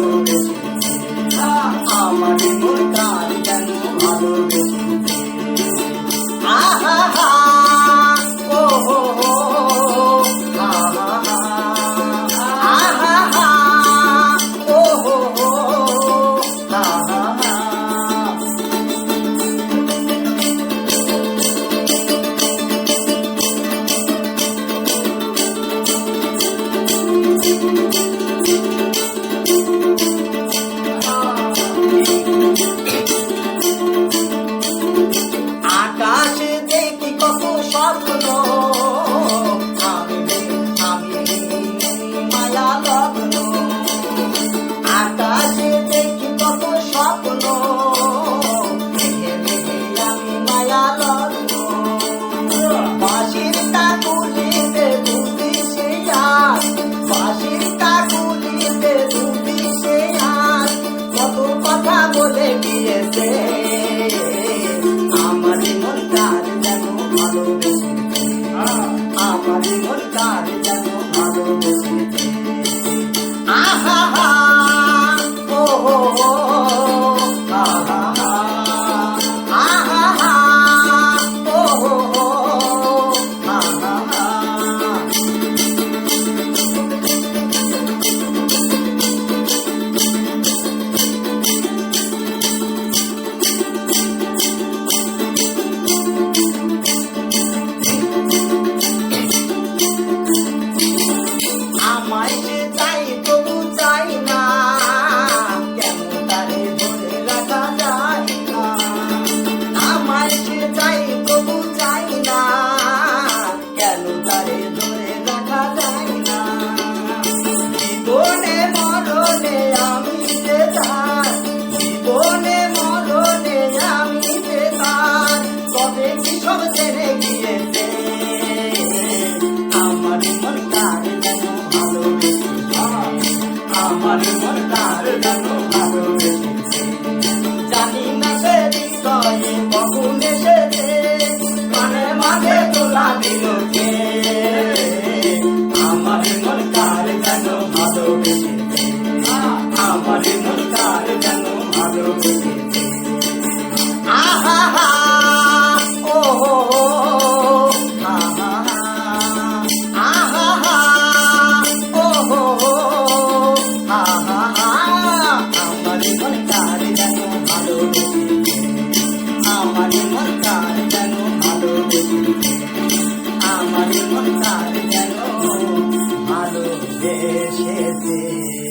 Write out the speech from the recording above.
ভালোবেসেছে আমার কারিগর ভালোবেসে vamos de mi quiese. জানি না সে neşesi